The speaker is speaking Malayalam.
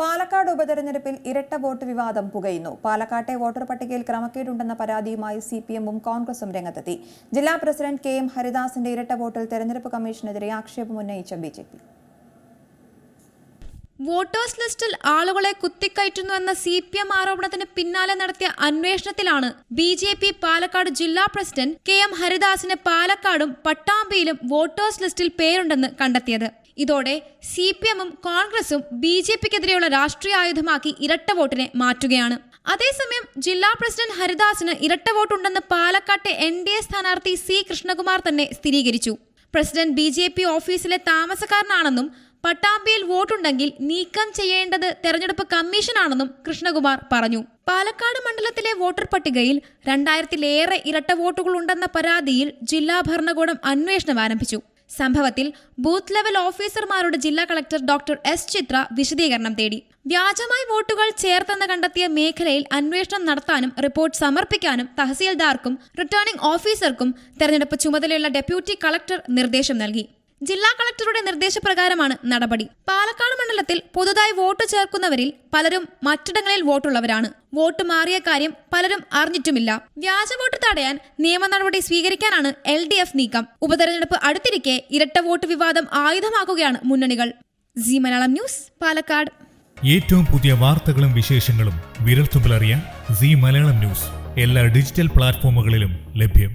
പാലക്കാട് ഉപതെരഞ്ഞെടുപ്പിൽ ഇരട്ട വോട്ട് വിവാദം പുകയുന്നു. പാലക്കാട്ടെ വോട്ടർ പട്ടികയിൽ ക്രമക്കേടുണ്ടെന്ന പരാതിയുമായി സി പി എമ്മും കോൺഗ്രസും രംഗത്തെത്തി. ജില്ലാ പ്രസിഡന്റ് കെ എം ഹരിദാസിന്റെ ഇരട്ട വോട്ടിൽ തെരഞ്ഞെടുപ്പ് കമ്മീഷനെതിരെ ആക്ഷേപം ഉന്നയിച്ച ബി ജെ പി. വോട്ടേഴ്സ് ലിസ്റ്റിൽ ആളുകളെ കുത്തിക്കയറ്റുന്നുവെന്ന സി പി എം ആരോപണത്തിന് പിന്നാലെ നടത്തിയ അന്വേഷണത്തിലാണ് ബി ജെ പി പാലക്കാട് ജില്ലാ പ്രസിഡന്റ് കെ എം ഹരിദാസിന് പാലക്കാടും പട്ടാമ്പിയിലും വോട്ടേഴ്സ് ലിസ്റ്റിൽ പേരുണ്ടെന്ന് കണ്ടെത്തിയത്. ഇതോടെ സി പി എമ്മും കോൺഗ്രസും ബി ജെ പിക്കെതിരെയുള്ള രാഷ്ട്രീയ ആയുധമാക്കി ഇരട്ട വോട്ടിനെ മാറ്റുകയാണ്. അതേസമയം ജില്ലാ പ്രസിഡന്റ് ഹരിദാസിന് ഇരട്ട വോട്ടുണ്ടെന്ന് പാലക്കാട്ടെ എൻ ഡി എ സ്ഥാനാർത്ഥി സി കൃഷ്ണകുമാർ തന്നെ സ്ഥിരീകരിച്ചു. പ്രസിഡന്റ് ബി ജെ പി ഓഫീസിലെ താമസക്കാരനാണെന്നും പട്ടാമ്പിയിൽ വോട്ടുണ്ടെങ്കിൽ നീക്കം ചെയ്യേണ്ടത് തെരഞ്ഞെടുപ്പ് കമ്മീഷനാണെന്നും കൃഷ്ണകുമാർ പറഞ്ഞു. പാലക്കാട് മണ്ഡലത്തിലെ വോട്ടർ പട്ടികയിൽ രണ്ടായിരത്തിലേറെ ഇരട്ട വോട്ടുകളുണ്ടെന്ന പരാതിയിൽ ജില്ലാ ഭരണകൂടം അന്വേഷണം ആരംഭിച്ചു. സംഭവത്തിൽ ബൂത്ത് ലെവൽ ഓഫീസർമാരുടെ ജില്ലാ കളക്ടർ ഡോക്ടർ എസ് ചിത്ര വിശദീകരണം തേടി. വ്യാജമായി വോട്ടുകൾ ചേർത്തെന്ന് കണ്ടെത്തിയ മേഖലയിൽ അന്വേഷണം നടത്താനും റിപ്പോർട്ട് സമർപ്പിക്കാനും തഹസീൽദാർക്കും റിട്ടേണിംഗ് ഓഫീസർക്കും തെരഞ്ഞെടുപ്പ് ചുമതലയുള്ള ഡെപ്യൂട്ടി കളക്ടർ നിർദ്ദേശം നൽകി. ജില്ലാ കളക്ടറുടെ നിർദ്ദേശപ്രകാരമാണ് നടപടി. പാലക്കാട് മണ്ഡലത്തിൽ പുതുതായി വോട്ട് ചേർക്കുന്നവരിൽ പലരും മറ്റിടങ്ങളിൽ വോട്ടുള്ളവരാണ്. വോട്ട് മാറിയ കാര്യം പലരും അറിഞ്ഞിട്ടുമില്ല. വ്യാജ വോട്ട് തടയാൻ നിയമ നടപടി സ്വീകരിക്കാനാണ് എൽ ഡി എഫ് നീക്കം. ഉപതെരഞ്ഞെടുപ്പ് അടുത്തിരിക്കെ ഇരട്ട വോട്ട് വിവാദം ആയുധമാക്കുകയാണ് മുന്നണികൾ. Zee Malayalam news Palakkad. ഏറ്റവും പുതിയ വാർത്തകളും വിശേഷങ്ങളും വിരൽത്തുമ്പിലറിയാൻ സി മലയാളം ന്യൂസ്. എല്ലാ ഡിജിറ്റൽ പ്ലാറ്റ്ഫോമുകളിലും ലഭ്യം.